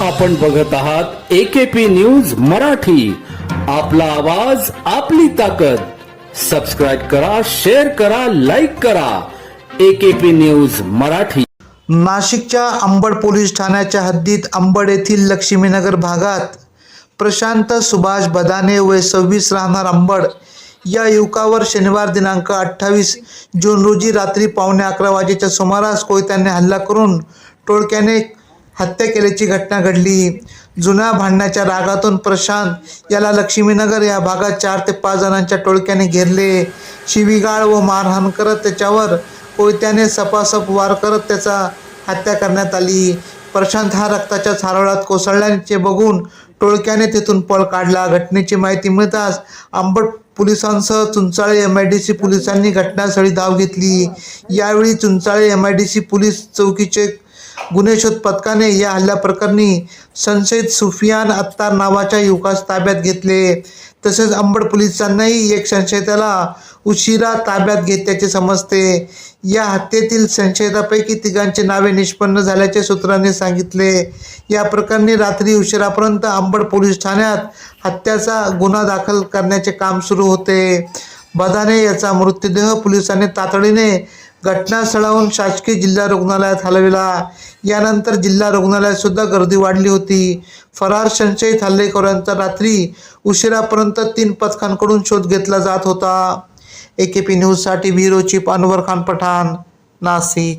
आपण बघत आहात एकेपी न्यूज मराठी. आपला आवाज आपली ताकद. सबस्क्राईब करा शेअर करा लाईक करा. AKP news Marathi. नाशिकच्या अंबड पोलीस ठाण्याच्या हद्दीत अंबड येथील लक्ष्मीनगर भागात प्रशांत सुभाष बदाने वय सव्वीस राहणार अंबड. या युवकावर शनिवार दिनांक अठ्ठावीस जून रोजी रात्री पावणे अकरा वाजेच्या सुमारास कोयत्याने हल्ला करून टोळक्याने हत्या केल्याची घटना घडली. जुन्या भांडण्याच्या रागातून प्रशांत याला लक्ष्मीनगर या भागात चार ते पाच जणांच्या टोळक्याने घेरले. शिवीगाळ व मारहाण करत त्याच्यावर कोयत्याने सपासप वार करत त्याचा हत्या करण्यात आली. प्रशांत हा रक्ताच्या सारोळात कोसळल्याचे बघून टोळक्याने तेथून पळ काढला. घटनेची माहिती मिळताच आंबट पोलिसांसह Chunchale M I D C पोलिसांनी घटनास्थळी धाव घेतली. यावेळी Chunchale M I D C police चौकीचे गुन्हे शोध पथकाने या हल्ल्याप्रकरणी संशयित सुफियान अत्तार नावाच्या युवकास ताब्यात घेतले. तसेच अंबड पोलिसांनाही एक संशयिताला उशिरा ताब्यात घेतल्याचे समजते. या हत्येतील संशयितापैकी तिघांची नावे निष्पन्न झाल्याचे सूत्रांनी सांगितले. या प्रकरणी रात्री उशिरापर्यंत अंबड पोलीस ठाण्यात हत्याचा गुन्हा दाखल करण्याचे काम सुरू होते. बदाने याचा मृतदेह पोलिसांनी तातडीने घटनास्थळाहून शासकीय जिल्हा रुग्णालयात हलविला. यानंतर जिल्हा रुग्णालयात सुद्धा गर्दी वाढली होती. फरार संशयित हल्लेखोरांचा रात्री उशिरापर्यंत तीन पथकांकडून शोध घेतला जात होता. ए के पी न्यूजसाठी ब्युरो चीफ अनवर खान पठाण नाशिक.